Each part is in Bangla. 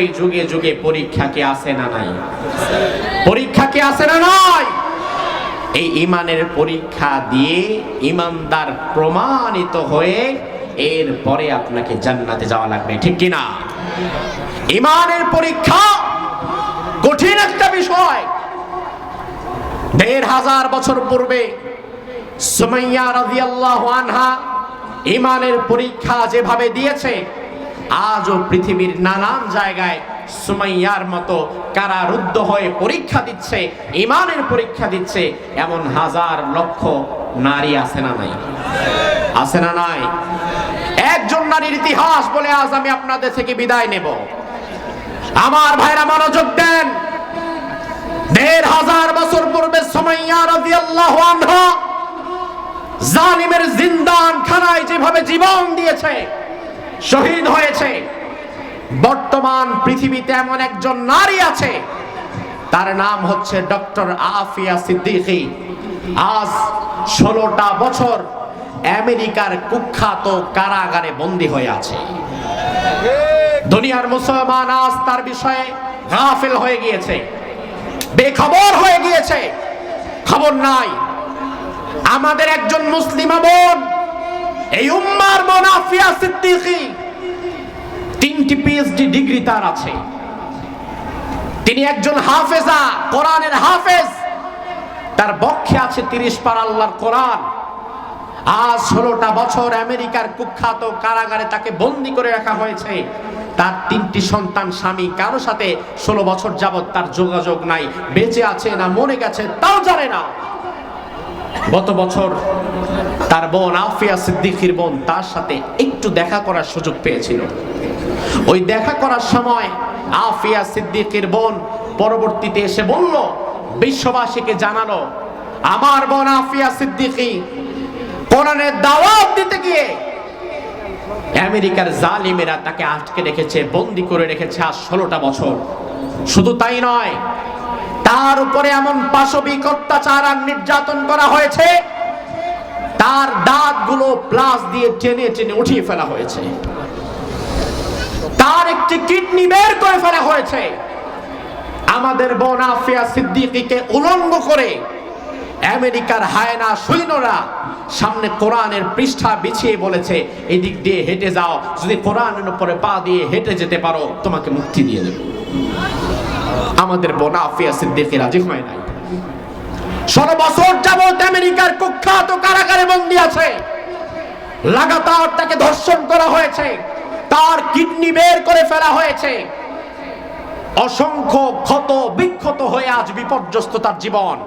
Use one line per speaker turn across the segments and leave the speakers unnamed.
যুগে যুগে পরীক্ষা কি আছে না নাই? পরীক্ষা কি আছে না নাই? এই ইমানের পরীক্ষা দিয়ে ইমানদার প্রমাণিত হয়ে এর পরে আপনাকে জান্নাতে যাওয়া লাগবে, ঠিক কি না ইমানের পরীক্ষা কঠিন একটা বিষয়। দেড় হাজার বছর পূর্বে সুমাইয়া রাদিয়াল্লাহু আনহা ইমানের পরীক্ষা যেভাবে দিয়েছে আজও পৃথিবীর নানান জায়গায় সুমাইয়ার মতো কারারুদ্ধ হয়ে পরীক্ষা দিচ্ছে, ইমানের পরীক্ষা দিচ্ছে, এমন হাজার লক্ষ নারী আছে না নাই? আছে না নাই? একজন নারীর ইতিহাস বলে আজ আমি আপনাদের থেকে বিদায় নেব। আমার ভাইরা মনোযোগ দেন। দেড় হাজার বছর পূর্বে সুমাইয়া রাদিয়াল্লাহু আনহা জালিমের জিন্দান খানায় যেভাবে জীবন দিয়েছে শহীদ হয়েছে। বর্তমান পৃথিবীতে এমন একজন নারী আছে, তার নাম হচ্ছে ডক্টর আফিয়া সিদ্দিকি। আজ ষোলোটা বছর আমেরিকার কুখ্যাত কারাগারে বন্দী হয়ে আছে। দুনিয়ার মুসলমান আজ তার বিষয়ে গাফিল হয়ে গিয়েছে, বেখবর হয়ে গিয়েছে। খবর নাই। আমাদের একজন মুসলিম বোন এই উম্মার বোন আফিয়া সিদ্দিকী তিনটি পিএইচডি ডিগ্রি তার আছে। তিনি একজন হাফেজা, কোরআনের হাফেজ। তার বক্ষে আছে তিরিশ পার আল্লাহর কোরআন। আজ ষোলোটা বছর আমেরিকার কুখ্যাত কারাগারে তাকে বন্দি করে রাখা হয়েছে। তার তিনটি সন্তান স্বামী, কারও সাথে ষোলো বছর যাবৎ তার যোগাযোগ নাই। বেঁচে আছে না মরে গেছে, তাও জানে না। গত বছর তার বোন আফিয়া সিদ্দিকির বোন তার সাথে একটু দেখা করার সুযোগ পেয়েছিল। ওই দেখা করার সময় আফিয়া সিদ্দিকির বোন পরবর্তীতে এসে বলল, বিশ্ববাসীকে জানালো, আমার বোন আফিয়া সিদ্দিকি কোরআনের দাওয়াত দিতে গিয়ে আমেরিকার জালিমেরা তাকে আটকে রেখেছে, বন্দি করে রেখেছে আর ষোলোটা বছর। শুধু তাই নয়, তার উপরে এমন পাশবিক অত্যাচার আর নির্যাতন করা হয়েছে তার দাঁতগুলো প্লাস দিয়ে টেনে টেনে উঠিয়ে ফেলা হয়েছে। তার একটি কিডনি বের করে ফেলা হয়েছে। আমাদের বোন আফিয়া সিদ্দিকীকে উলঙ্গ করে আমেরিকার হায়না সৈন্যরা সামনে কোরআনের পৃষ্ঠা বিছিয়ে বলেছে, এদিক দিয়ে হেঁটে যাও। যদি কোরআনের উপরে পা দিয়ে হেঁটে যেতে পারো, তোমাকে মুক্তি দিয়ে দেব। আমাদের বোন আফিয়া সিদ্দিকী রাজি হয় নাই। ষোলো বছর যাবত আমেরিকার কুখ্যাত কারাগারে বন্দী আছে। লাগাতার তাকে ধর্ষণ করা হয়েছে। তার কিডনি বের করে ফেলা হয়েছে। অসংখ্য ক্ষত বিক্ষত হয়ে আজ বিপর্যস্ত তার জীবন।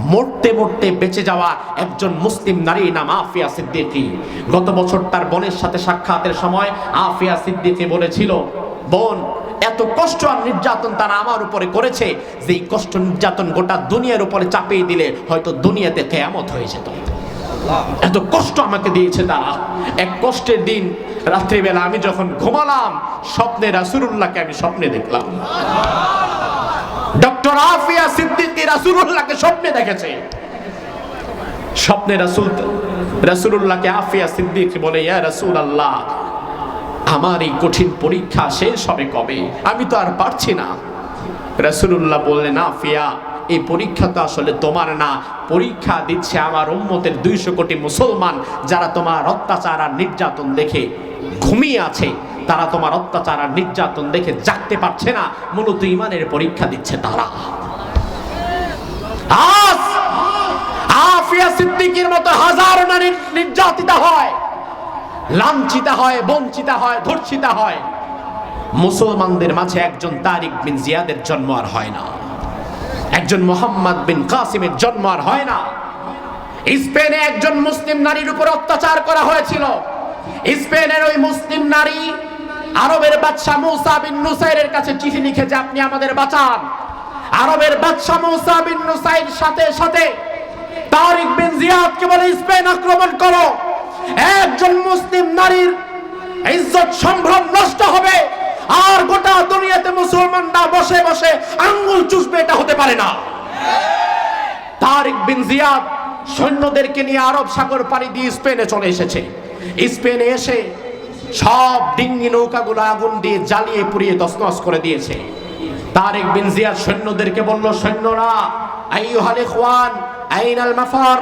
মরতে মরতে বেঁচে যাওয়া একজন মুসলিম নারী, নাম আফিয়া সিদ্দিকী। গত বছর তার বোনের সাথে সাক্ষাতের সময় আফিয়া সিদ্দিকী বলেছিল, বোন এত কষ্ট আর নির্যাতন তারা আমার উপরে করেছে যে এই কষ্ট নির্যাতন গোটা দুনিয়ার উপরে চাপিয়ে দিলে হয়তো দুনিয়াতে কেয়ামত হয়ে যেত। এত কষ্ট আমাকে দিয়েছে তারা। এক কষ্টের দিন, রাত্রিবেলা আমি যখন ঘুমালাম, স্বপ্নে রাসুলুল্লাহকে আমি স্বপ্নে দেখলাম। ডক্টর আফিয়া সিদ্দিকী রাসূলুল্লাহকে স্বপ্নে দেখেছে। স্বপ্নে রাসূল রাসূলুল্লাহকে আফিয়া সিদ্দিকী বলে, ইয়া রাসূলুল্লাহ আমার এই কঠিন পরীক্ষা শেষ হবে কবে? আমি তো আর পারছি না। রাসূলুল্লাহ বললেন, না ফিয়া, এই পরীক্ষা তো আসলে তোমার না। পরীক্ষা দিচ্ছে আমার উম্মতের দুইশো কোটি মুসলমান যারা তোমার অত্যাচার আর নির্যাতন দেখে ঘুমিয়ে আছে। তারা তোমার অত্যাচার আর নির্যাতন দেখে জাগতে পারছে না। মূলত ইমানের পরীক্ষা দিচ্ছে তারা। আফিয়া সিদ্দিকীর মতো হাজার নারী নির্যাতিতা হয়। লাঞ্ছিতা হয়, বঞ্চিতা হয়, ধর্ষিতা হয়। মুসলমানদের মাঝে একজন তারিক বিন জিয়াদের জন্ম আর হয় না। একজন মোহাম্মদ বিন কাসিমের জন্ম আর হয় না। স্পেনে একজন মুসলিম নারীর উপর অত্যাচার করা হয়েছিল। স্পেনের ওই মুসলিম নারী আরবের বাদশা মৌসা বিন নুসাইরের কাছে চিঠি লিখেছে আপনি আমাদের বাঁচান। আরবের বাদশা মৌসা বিন নুসাইর সাথে সাথে তারিক বিন জিয়াদকে বলে, স্পেন আক্রমণ করো। একজন মুসলিম নারীর ইজ্জত সম্ভ্রম নষ্ট হবে, আর গোটা দুনিয়াতে মুসলমানরা বসে বসে আঙ্গুল চুষবে, এটা হতে পারে না। তারিক বিন জিয়াদ সৈন্যদেরকে নিয়ে আরব সাগর পাড়ি দিয়ে স্পেনে চলে এসেছে। স্পেনে এসে সব ডিঙ্গি নৌকাগুলো আগুন দিয়ে জ্বালিয়ে পুড়িয়ে তসনস করে দিয়েছে। তারেক বিন জিয়াদ সৈন্যদেরকে বলল, সৈন্যরা, আইয়ুহাল ইখওয়ান, আইনাল মাফার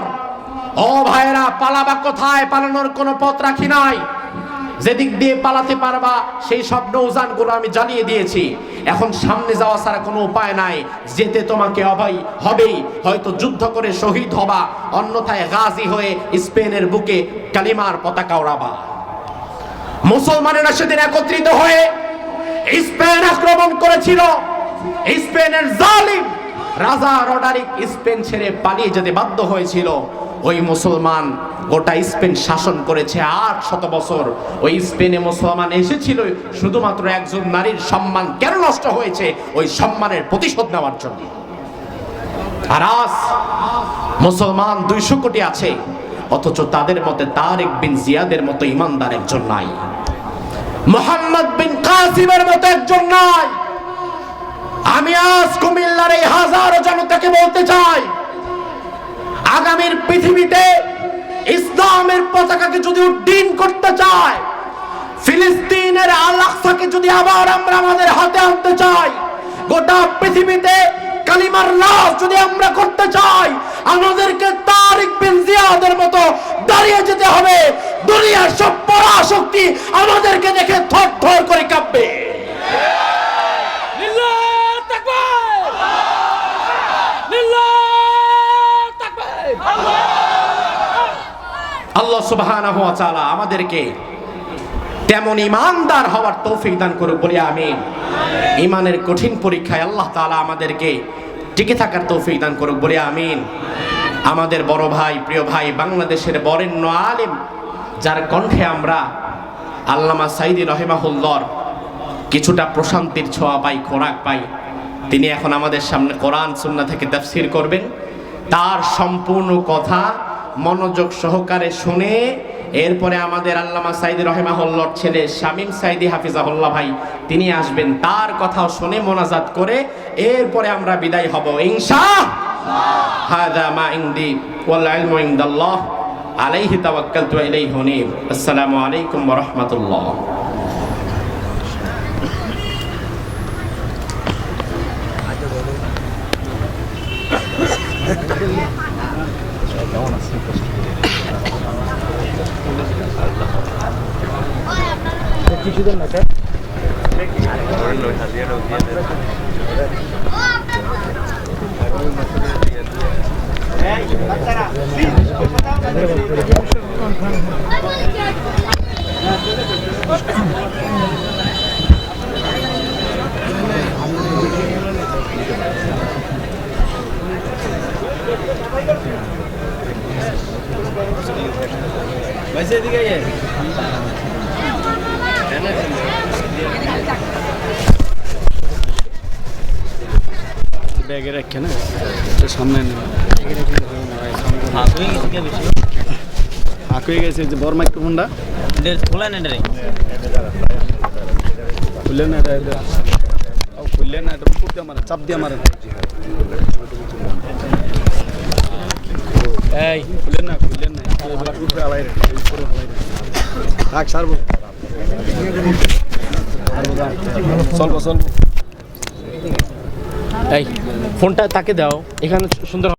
ও ভাইরা পালাবা কোথায়? পালানোর কোনো পথ রাখি নাই। যেদিক দিয়ে পালাতে পারবা, সেই সব নৌজানগুলো আমি জানিয়ে দিয়েছি। এখন সামনে যাওয়া ছাড়া কোনো উপায় নাই। যেতে তোমাকে অভয় হবেই। হয়তো যুদ্ধ করে শহীদ হবা, অন্যথায় গাজী হয়ে স্পেনের বুকে কালিমার পতাকা ওড়াবা। মুসলমানেরা সেদিন একত্রিত হয়ে স্পেন আক্রমণ করেছিল। স্পেনের জালিম রাজা রডারিক স্পেন ছেড়ে পালিয়ে যেতে বাধ্য হয়েছিল। ওই মুসলমান গোটা স্পেন শাসন করেছে আট শত বছর। ওই স্পেনে মুসলমান এসেছিল, শুধুমাত্র একজন নারীর সম্মান কেন নষ্ট হয়েছে? ওই সম্মানের প্রতিশোধ নেওয়ার জন্য। আর আজ মুসলমান দুইশো কোটি আছে, অথচ তাদের মতে তারেক বিন জিয়াদের মতো ইমানদার একজন নাই। মোহাম্মদ বিন কাসিমের মতো একজন নাই। আমি আজ কুমিল্লার এই হাজারো জনতাকে বলতে চাই পৃথিবীতে ইসলামের পতাকাকে যদি উড্ডীন করতে চায়, ফিলিস্তিনের আল আকসাকে যদি আবার আমরা আমাদের হাতে আনতে চাই, গোটা পৃথিবীতে কালিমার লাশ যদি আমরা করতে চাই, আমাদেরকে তারিক বিন জিয়াদের মতো দাঁড়িয়ে যেতে হবে। দুনিয়ার সব পরাশক্তি আমাদেরকে দেখে থর থর করে কাঁপবে। আল্লাহ তাআলা আমাদেরকে তেমন ইমানদার হওয়ার তৌফিক দান করুক বলে আমিন। ইমানের কঠিন পরীক্ষায় আল্লাহ তাআলা আমাদেরকে টিকে থাকার তৌফিক দান করুক বলে আমিন। আমাদের বড় ভাই, প্রিয় ভাই, বাংলাদেশের বরেণ্য আলেম, যার কণ্ঠে আমরা আল্লামা সাইদি রহেমাহুল্লর কিছুটা প্রশান্তির ছোঁয়া পাই, খোরাক পাই। তিনি এখন আমাদের সামনে কোরআন সুন্না থেকে তাফসির করবেন। তার সম্পূর্ণ কথা মনোযোগ সহকারে শুনে এরপরে আমাদের আল্লামা সাইদি রহেমাহল্লর ছেলে শামীম সাইদি হাফিজাহুল্লাহ ভাই, তিনি আসবেন তার কথাও শুনে মোনাজাত করে এরপরে আমরা বিদায় হব ইনশা হাদা মা ইনদি ওয়াল ইলমু ইনদাল্লাহ। আলাইহি তাওয়াক্কালতু ওয়া ইলাইহি উনীব। আসসালামু আলাইকুম ওয়া রাহমাতুল্লাহ।
দিবেন না স্যার वैसे दिखाइए
ব্যাগে রাখে না এটা সামনে
হাফ হয়ে গেছে
যে বড় মাইক্রোফোনটা।
খোলা নেই রে
খুললে না এটা খুললে না এটা উপর দিয়ে মারে চাপ দিয়ে মারে। এই। খুললে না খুললে না উপরে আলাই রে উপরে আলাই রে। থাক সারবো চলবো চলবো।
এই ফোনটা তাকে দাও। এখানে সুন্দর